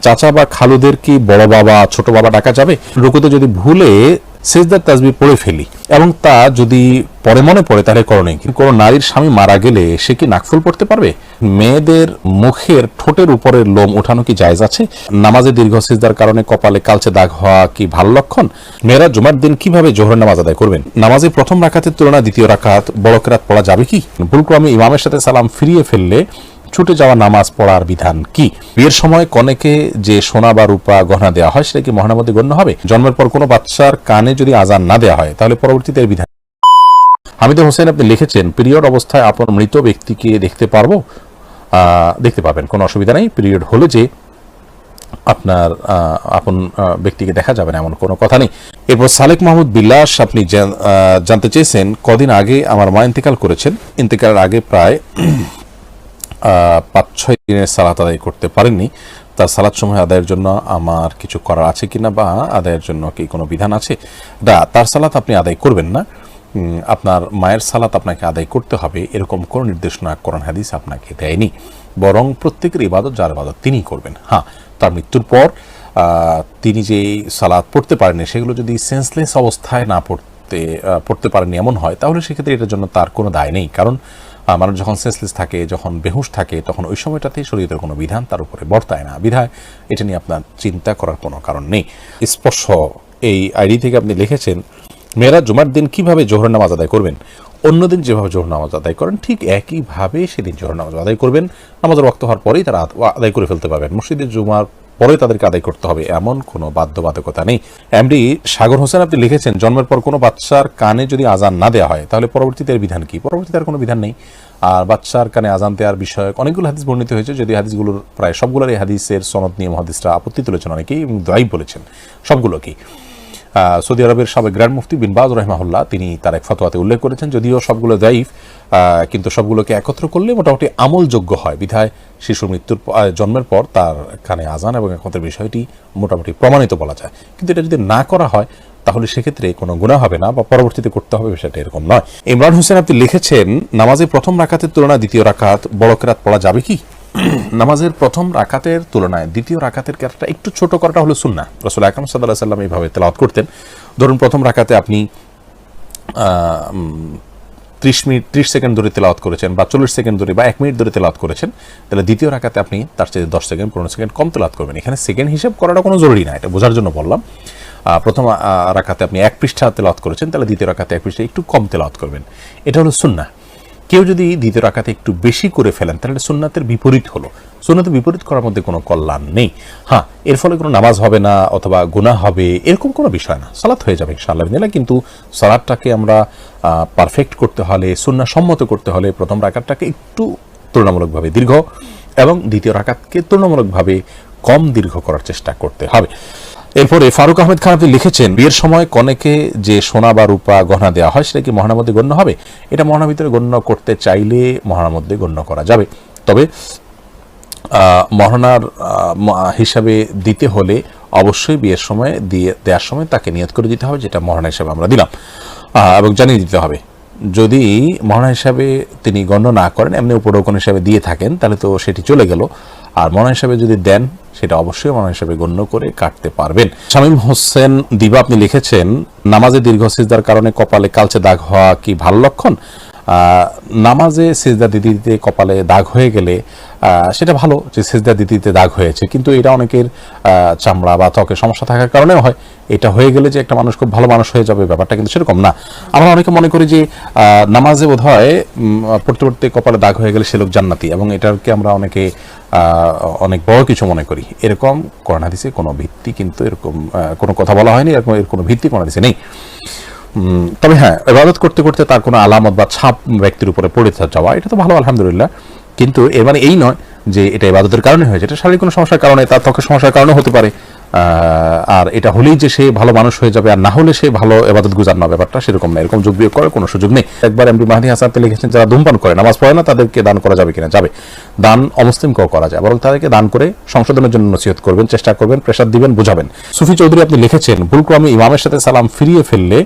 চাচা বা খালুদের কি বড় বাবা, ছোট বাবা ডাকা যাবে? রুকুতে যদি ভুলে সেজদার তাজবি পড়ে ফেলি। এবং তা যদি পরে মনে পড়ে, তাহলে করণীয় কি কোনো নারীর স্বামী মারা গেলে সে কি নাকফুল পড়তে পারবে? মেয়েদের মুখের ঠোঁটের উপরের লোম ওঠানো কি জায়েজ আছে? নামাজে দীর্ঘ সেজদার কারণে কপালে কালচে দাগ হওয়া কি ভালো লক্ষণ? মেয়েরা জুমার দিন কীভাবে জোহরের নামাজ আদায় করবেন? নামাজে প্রথম রাখাতের তুলনায় দ্বিতীয় রাকাত বড় কেরাত পড়া যাবে কি? ভুলক্রমে ইমামের সাথে সালাম ফিরিয়ে ফেললে ছুটে যাওয়া নামাজ পড়ার বিধান কি? বিয়ের সময় কনেকে যে সোনা বা রূপা গহনা দেওয়া হয়, সেটা কি মহানামতি গণ্য হবে? জন্মের পর কোনো বাচ্চার কানে যদি আজান না দেওয়া হয়, তাহলে পরবর্তীতে বিধান হামিদুল হোসেন আপনি লিখেছেন, পিরিয়ড অবস্থায় আপন মৃত ব্যক্তিকে দেখতে পারব। দেখতে পাবেন, কোনো অসুবিধা নেই। পিরিয়ড হলে যে আপনার আপন ব্যক্তিকে দেখা যাবে না, এমন কোনো কথা নেই। এরপর সালেক মাহমুদ বিল্লাস আপনি জানতে চেয়েছেন, কদিন আগে আমার মা ইন্তেকাল করেছেন। ইন্তেকালের আগে প্রায় পাঁচ ছয় দিনের সালাত আদায় করতে পারেননি। তার সালাদ সময় আদায়ের জন্য আমার কিছু করার আছে কিনা বা আদায়ের জন্য কি কোনো বিধান আছে? না, তার সালাত আপনি আদায় করবেন না। আপনার মায়ের সালাত আপনাকে আদায় করতে হবে, এরকম কোনো নির্দেশনা কোরআন হাদিস আপনাকে দেয়নি। বরং প্রত্যেকের ইবাদত যার ইবাদত তিনিই করবেন। হ্যাঁ তার মৃত্যুর পর তিনি যে সালাত পড়তে পারেননি, সেগুলো যদি সেন্সলেস অবস্থায় না পড়তে পড়তে পারেননি এমন হয়, তাহলে সেক্ষেত্রে এটার জন্য তার কোনো দায় নেই। কারণ মানুষ যখন সেন্সলেস থাকে, যখন বেহুশ থাকে, তখন ওই সময়টাতে শরীরের কোনো বিধান তার উপরে বর্তায় না। বিধায় এটা নিয়ে আপনার চিন্তা করার কোনো কারণ নেই। স্পর্শ, এই আইডি থেকে আপনি লিখেছেন, মেয়েরা জুমার দিন কীভাবে জোহর নামাজ আদায় করবেন? অন্যদিন যেভাবে জোহর নামাজ আদায় করেন, ঠিক একইভাবে সেদিন জোহর নামাজ আদায় করবেন। নামাজের রক্ত হওয়ার পরেই তারা আদায় করে ফেলতে পারবেন। মসজিদে জুমার পরে তাদেরকে আদায় করতে হবে। এমন কোনো বাধ্যবাধকতা নেই। এমডি সাগর হোসেন আপনি লিখেছেন, জন্মের পর কোনো বাচ্চার কানে যদি আজান না দেওয়া হয়, তাহলে পরবর্তীতে এর বিধান কি? পরবর্তীতে আর কোনো বিধান নেই। আর বাচ্চার কানে আজান দেওয়ার বিষয়ক অনেকগুলো হাদিস বর্ণিত হয়েছে যদি হাদিসগুলোর প্রায় সবগুলোর এই হাদিসের সনদ নিয়ে মহাদিসরা আপত্তি তুলেছেন অনেকেই এবং দায়ী বলেছেন সবগুলোকেই। সৌদি আরবের সাবেক গ্র্যান্ড মুফতি বিন বাজ রহমাহুল্লাহ, তিনি তার এক ফতোয়াতে উল্লেখ করেছেন, যদিও সবগুলো দায়ীফ কিন্তু সবগুলোকে একত্র করলে মোটামুটি আমলযোগ্য হয়। বিধায় শিশু মৃত্যুর জন্মের পর তার কানে আজান এবং একত্রের বিষয়টি মোটামুটি প্রমাণিত বলা যায়। কিন্তু এটা যদি না করা হয়, তাহলে সেক্ষেত্রে কোনো গুণা হবে না বা পরবর্তীতে করতে হবে বিষয়টা এরকম নয়। ইমরান হোসেন, আপনি লিখেছেন, নামাজে প্রথম রাকাতের তুলনায় দ্বিতীয় রাকাত বড় কেরাত পড়া যাবে কি? নামাজের প্রথম রাকাতের তুলনায় দ্বিতীয় রাকাতের কেরাতটা একটু ছোট করাটা হলো সুন্না রসুল আকরম সাল্লাহ সাল্লাম এইভাবে তেলাওয়াত করতেন। ধরুন প্রথম রাকাতে আপনি ত্রিশ মিনিট, ত্রিশ সেকেন্ড ধরে তেলাওয়াত করেছেন বা চল্লিশ সেকেন্ড ধরে বা এক মিনিট ধরে তেলাওয়াত করেছেন, তাহলে দ্বিতীয় রাকাতে আপনি তার চেয়ে দশ সেকেন্ড, পনেরো সেকেন্ড কম তেলাওয়াত করবেন। এখানে সেকেন্ড হিসেব করাটা কোনো জরুরি না, এটা বোঝার জন্য বললাম। প্রথম রাকাতে আপনি এক পৃষ্ঠা তেলাওয়াত করেছেন, তাহলে দ্বিতীয় রাকাতে এক পৃষ্ঠা একটু কম তেলাওয়াত করবেন। এটা হলো সুন্না কেউ যদি দ্বিতীয় রাকাতে একটু বেশি করে ফেলেন, তাহলে এটা বিপরীত হলো। সুন্নাতের বিপরীত করার মধ্যে কোনো কল্যাণ নেই। হ্যাঁ এর ফলে কোনো নামাজ হবে না অথবা গুনাহ হবে, এরকম কোনো বিষয় না। সালাত হয়ে যাবে ইনশাআল্লাহ কিন্তু সালাদটাকে আমরা পারফেক্ট করতে হলে সুন্না সম্মত করতে হলে প্রথম রাকাতটাকে একটু তুলনামূলকভাবে দীর্ঘ এবং দ্বিতীয় রাকাতকে তুলনামূলকভাবে কম দীর্ঘ করার চেষ্টা করতে হবে। এরপরে ফারুক আহমেদ খান আপনি লিখেছেন, বিয়ের সময় কনেকে যে সোনা বা রূপা গহনা দেওয়া হয় সেটা কি মহানার মধ্যে গণ্য হবে? এটা মহানার ভিতরে গণ্য করতে চাইলে মহানার মধ্যে গণ্য করা যাবে। তবে মহানার হিসাবে দিতে হলে অবশ্যই বিয়ের সময় দিয়ে দেওয়ার সময় তাকে নিয়ত করে দিতে হবে, যেটা মহানা হিসাবে আমরা দিলাম। এবং জানিয়ে দিতে হবে, যদি মহানা হিসাবে তিনি গণ্য না করেন, এমনি উপরোকন হিসাবে দিয়ে থাকেন, তাহলে তো সেটি চলে গেল। আর মহানা হিসাবে যদি দেন সেটা অবশ্যই মহানা হিসেবে গণ্য করে কাটতে পারবেন। শামীম হোসেন দিবা, আপনি লিখেছেন, নামাজে দীর্ঘ সিজদার কারণে কপালে কালচে দাগ হওয়া কি ভালো লক্ষণ? নামাজে সেজদা দিতে দিতে কপালে দাগ হয়ে গেলে সেটা ভালো যে সেজদা দিতে দিতে দাগ হয়েছে। কিন্তু এটা অনেকের চামড়া বা ত্বকের সমস্যা থাকার কারণেও হয়। এটা হয়ে গেলে যে একটা মানুষ খুব ভালো মানুষ হয়ে যাবে ব্যাপারটা কিন্তু সেরকম না। আমরা অনেকে মনে করি যে নামাজে বোধ হয় পড়তে পড়তে কপালে দাগ হয়ে গেলে সে লোক জান্নাতি এবং এটাকে আমরা অনেকে অনেক বড় কিছু মনে করি। এরকম করোনা হাদিসে কোনো ভিত্তি কিন্তু এরকম কোনো কথা বলা হয়নি, এরকম এর কোনো ভিত্তি করোনা হাদিসে নেই। তবে হ্যাঁ ইবাদত করতে করতে তার কোনো আলামত বা ছাপ ব্যক্তির উপরে পড়ে যাওয়া, এটা তো ভালো, আলহামদুলিল্লাহ। কিন্তু এর মানে এই নয় যে এটা ইবাদতের কারণে হয়েছে, এটা শারীরিক কোনো সমস্যার কারণে, তার ত্বকের সমস্যার কারণে হতে পারে। আর এটা হলেই যে সে ভালো মানুষ হয়ে যাবে, আর না হলে সে ভালো এবাদত গুজার না, ব্যাপারটা সেরকম না, এরকম যোগ বিয়োগ করার কোনো সুযোগ নেই। একবার এমডি মাহাদি হাসান আপনি লিখেছেন, যারা ধূমপান করে, নামাজ পড়ে না, তাদেরকে দান করা যাবে কিনা? যাবে। দান অমুসলিমকেও করা যায়, বরং তাদেরকে দান করে সংশোধনের জন্য নসিহত করবেন, চেষ্টা করবেন প্রেসার দিবেন, বুঝাবেন। সুফি চৌধুরী আপনি লিখেছেন, ভুলক্রমে ইমামের সাথে সালাম ফিরিয়ে ফেললে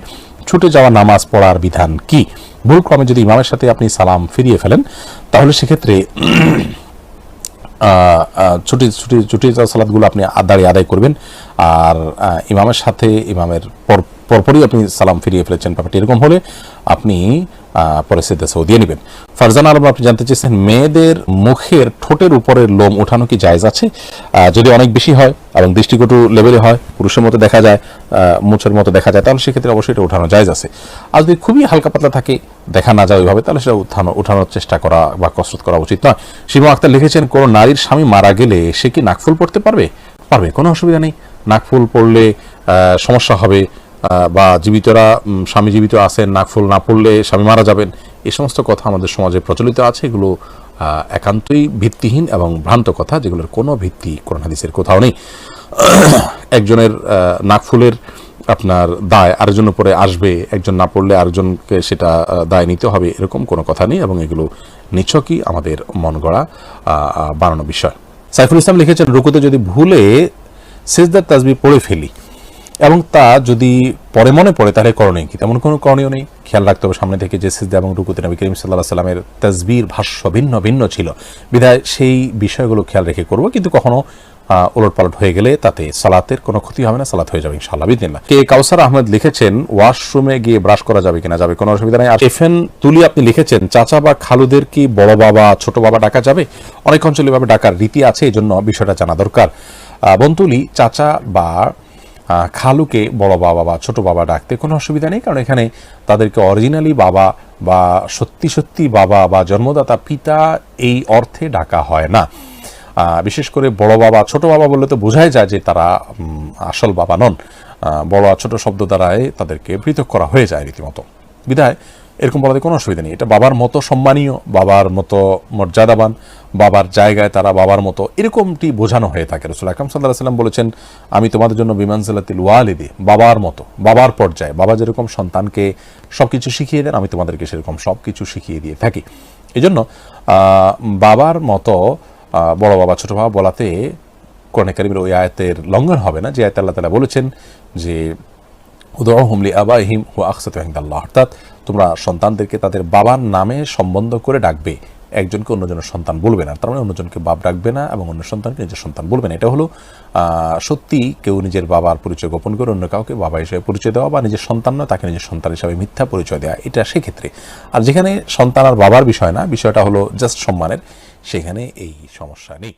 ছুটে যাওয়া নামাজ পড়ার বিধান কি? ভুলক্রমে যদি ইমামের সাথে আপনি সালাম ফিরিয়ে ফেলেন, তাহলে সেক্ষেত্রে ছুটি ছুটি ছুটি সালাদগুলো আপনি দাঁড়িয়ে আদায় করবেন। আর ইমামের সাথে, ইমামের পর, পরপরই আপনি সালাম ফিরিয়ে ফেলেছেন। ব্যাপারটি এরকম হলে আপনি আহ, পরে সিদ্ধা সৌ দিয়ে নেবেন। ফারজান আলম আপনি জানতে চেয়েছেন মেয়েদের মুখের ঠোঁটের উপরের লোম ওঠানো কি জায়জ আছে? যদি অনেক বেশি হয় এবং দৃষ্টিকটু লেভেলে হয় পুরুষের মতো দেখা যায় মুছের মতো দেখা যায় তাহলে সেক্ষেত্রে অবশ্যই এটা ওঠানো জায়জ আছে। আর যদি খুবই হালকা পাতলা থাকে দেখা না যায় ওইভাবে তাহলে সেটা উত্থানো উঠানোর চেষ্টা করা বা কসরত করা উচিত নয়। সীমা আক্তার লিখেছেন কোন নারীর স্বামী মারা গেলে সে কি নাকফুল পড়তে পারবে? পারবে কোনো অসুবিধা নেই। নাকফুল পড়লে সমস্যা হবে বা জীবিতরা স্বামী জীবিত আছেন নাকফুল না পড়লে স্বামী মারা যাবেন এই সমস্ত কথা আমাদের সমাজে প্রচলিত আছে। এগুলো একান্তই ভিত্তিহীন এবং ভ্রান্ত কথা, যেগুলোর কোনো ভিত্তি কোরআন হাদিসের কোথাও নেই। একজনের নাকফুলের আপনার দায় আরেকজনের উপরে আসবে, একজন না পড়লে আরেকজনকে সেটা দায় নিতে হবে, এরকম কোনো কথা নেই এবং এগুলো নিছকই আমাদের মন গড়া বানানো বিষয়। সাইফুল ইসলাম লিখেছেন, রুকুতে যদি ভুলে সেজদার তাজবি পড়ে ফেলি। এবং তা যদি পরে মনে পড়ে, তাহলে করণীয় কি? তেমন কোনো করণীয় নেই। খেয়াল রাখতে হবে সামনে থেকে যে সিজদা এবং রুকুতে নবী করিম সাল্লাহ সাল্লামের তাজবির ভাষ্য ভিন্ন ভিন্ন ছিল। বিধায় সেই বিষয়গুলো খেয়াল রেখে করব, কিন্তু কখনো ওলট পালট হয়ে গেলে তাতে সালাতের কোনো ক্ষতি হবে না, সালাত হয়ে যাবে ইনশাআল্লাহ বিদিল্লা কে কাউসার আহমেদ লিখেছেন, ওয়াশরুমে গিয়ে ব্রাশ করা যাবে কিনা, যাবে কোনো অসুবিধা নেই। আর এফএন তুলি আপনি লিখেছেন, চাচা বা খালুদের কি বড় বাবা, ছোট বাবা ডাকা যাবে? অনেক অঞ্চলে ভাবে ডাকার রীতি আছে এই জন্য বিষয়টা জানা দরকার। বন্তুলি, চাচা বা খালুকে বড় বাবা বা ছোট বাবা ডাকতে কোনো অসুবিধা নেই, কারণ এখানে তাদেরকে অরিজিনালি বাবা বা সত্যি সত্যি বাবা বা জন্মদাতা পিতা এই অর্থে ডাকা হয় না। বিশেষ করে বড় বাবা, ছোট বাবা বললে তো বোঝাই যায় যে তারা আসল বাবা নন। বড় ছোট শব্দ দ্বারাই তাদেরকে পৃথক করা হয়ে যায় রীতিমতো। বিধায় এরকম বলাতে কোনো অসুবিধা নেই। এটা বাবার মতো সম্মানীয়, বাবার মতো মর্যাদাবান, বাবার জায়গায় তারা বাবার মতো এরকমটি বোঝানো হয়ে থাকে। রসুল আকরম সাল্লাহ সাল্লাম বলেছেন, আমি তোমাদের জন্য বিমান সাল্লাতিল ওয়ালিদি, বাবার মতো, বাবার পর্যায়ে, বাবা যেরকম সন্তানকে সব কিছু শিখিয়ে দেন, আমি তোমাদেরকে সেরকম সব কিছু শিখিয়ে দিয়ে থাকি। এই জন্য বাবার মতো বড় বাবা, ছোট বাবা বলাতে কোরআন কারিমের ওই আয়াতের লঙ্ঘন হবে না, যে আয়াত আল্লাহ তালা বলেছেন যে উদরহমলি আবাহিম হু আকসাত অর্থাৎ তোমরা সন্তানদেরকে তাদের বাবার নামে সম্বন্ধ করে ডাকবে। একজনকে অন্যজনের সন্তান বলবে না। তার মানে অন্যজনকে বাপ ডাকবে না এবং অন্য সন্তানকে নিজের সন্তান বলবে না। এটা হলো সত্যি কেউ নিজের বাবার পরিচয় গোপন করে অন্য কাউকে বাবা হিসেবে পরিচয় দেওয়া বা নিজের সন্তান নয়, তাকে নিজের সন্তান হিসাবে মিথ্যা পরিচয় দেওয়া। এটা সেক্ষেত্রে। আর যেখানে সন্তান আর বাবার বিষয় না, বিষয়টা হলো জাস্ট সম্মানের। সেখানে এই সমস্যা নেই।